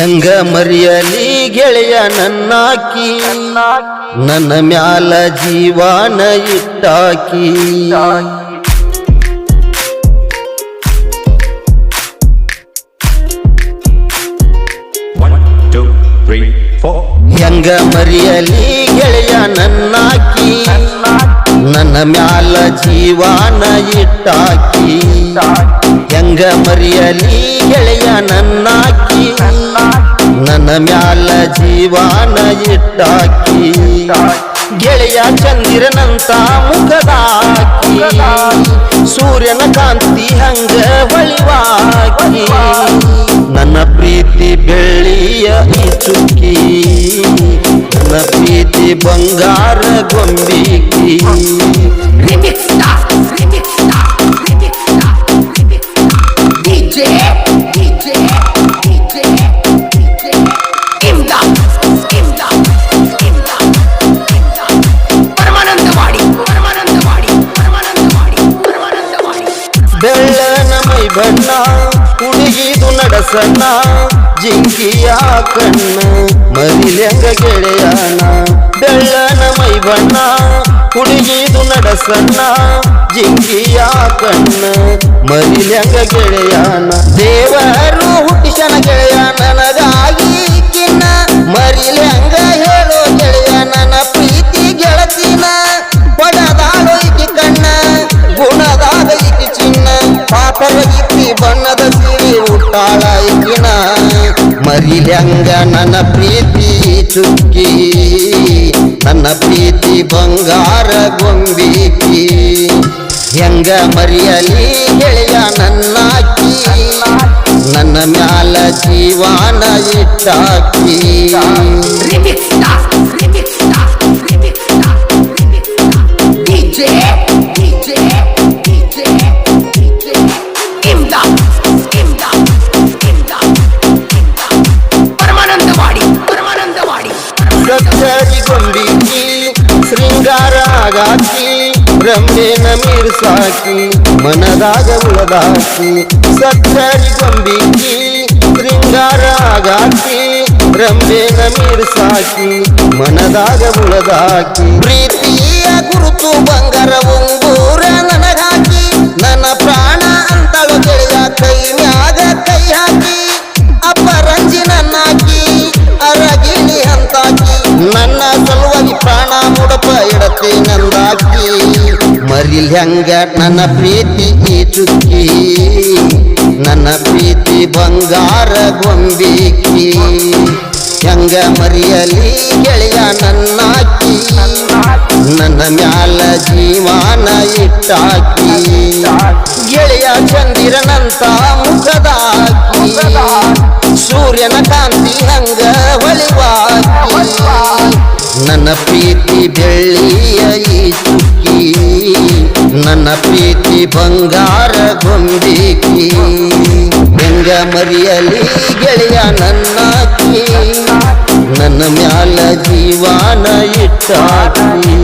ಹೆಂಗ ಮರಿಯಲಿ ಗೆಳೆಯ ನನ್ನಾಕಿ. ನನ್ನ ಮ್ಯಾಲ ಜೀವಾನ ಇಟ್ಟಾಕಿ. One, two, three, four. ಹೆಂಗ ಮರಿಯಲಿ ಗೆಳೆಯ ನನ್ನಾಕಿ. ನನ್ನ ಮ್ಯಾಲ ಜೀವಾನ ಇಟ್ಟಾಕಿ. ಹೆಂಗ ಮರಿಯಲಿ ಗೆಳೆಯ ನನ್ನಾಕಿ. ನನ್ನ ಮ್ಯಾಲ ಜೀವಾನ ಇಟ್ಟಾಕಿ, ಗೆಳೆಯ ಚಂದಿರನಂತ ಮುಖದಾಕಿ, ಸೂರ್ಯನ ಕಾಂತಿ ಹಂಗ ಹೊಳಿವಾಕಿ ನನ್ನ ಪ್ರೀತಿ ಬೆಳ್ಳಿಯ ಚುಕ್ಕಿ ನನ್ನ ಪ್ರೀತಿ ಬಂಗಾರ ಗೊಂಬಿಕಿ Yeah. ಬೆಳ್ಳನ ಮೈ ಬಣ್ಣ ಹುಡುಗಿದು ನಡಸಣ್ಣ, ಜಿಂಕಿಯ ಕಣ್ಣ, ಮರಿಲೆಂಗ ಗೆಳೆಯನ ಬೆಳ್ಳನ ಮೈ ಬಣ್ಣ ಹುಡುಗಿದು ನಡಸಣ್ಣ, ಜಿಂಕಿಯ ಕಣ್ಣ, ಮರಿಲೆಂಗ ಗೆಳೆಯನ ದೇವರು ಹುಟ್ಟಿಸನ ಗೆಳೆಯ ಮರಿಲ್ಯಂಗ ನನ್ನ ಪ್ರೀತಿ ಚುಕ್ಕಿ, ನನ್ನ ಪ್ರೀತಿ ಬಂಗಾರ ಗೊಂಬಿಕಿ ಹೆಂಗ ಮರಿಯಲಿ ಗೆಳೆಯ ನನ್ನಾಕಿ, ನನ್ನ ಮ್ಯಾಲ ಜೀವನ ಇಟ್ಟಾಕಿ. ಗೊಂಬಿಕಿ ಶೃಂಗಾರ ಆಗಾಕಿ ರಮ್ಯನ ಮೀರ್ಸಾಕಿ, ಮನದಾಗ ಉಳದಾಕಿ ಸತ್ತರಿ ಗೊಂಬಿಕಿ ಶೃಂಗಾರ ಆಗಾಕಿ ರಮ್ಯನ ಮೀರ್ಸಾಕಿ, ಮನದಾಗ ಉಳದಾಕಿ. ಪ್ರೀತಿಯ ಗುರುತು ಬಂಗಾರ ಮರಿಲ್ ಹೆಂಗ, ನನ್ನ ಪ್ರೀತಿ ಈ ಚುಕ್ಕಿ. ನನ್ನ ಪ್ರೀತಿ ಬಂಗಾರ ಗೊಂಬಿಕಿ. ಹೆಂಗ ಮರಿಯಲಿ ಗೆಳೆಯ ನನ್ನಾಕಿ. ನನ್ನ ಮ್ಯಾಲ ಜೀವಾನ ಇಟ್ಟಾಕಿ. ಗೆಳೆಯ ಚಂದಿರನಂತ ಮುಖದಾಕಿ. ಸೂರ್ಯನ ಕಾಂತಿ ಹಂಗ ಹೊಳಿವಾಕಿ ನನ್ನ ಪ್ರೀತಿ ಬೆಳ್ಳಿಯ ಈ ನನ್ನ ಪ್ರೀತಿ ಬಂಗಾರ ಗೊಂಬಿಕಿ ಹೆಂಗ ಮರಿಯಲಿ ಗೆಳೆಯ ನನ್ನಾಕಿ ನನ್ನ ಮ್ಯಾಲ ಜೀವಾನ ಇಟ್ಟಾಕಿ.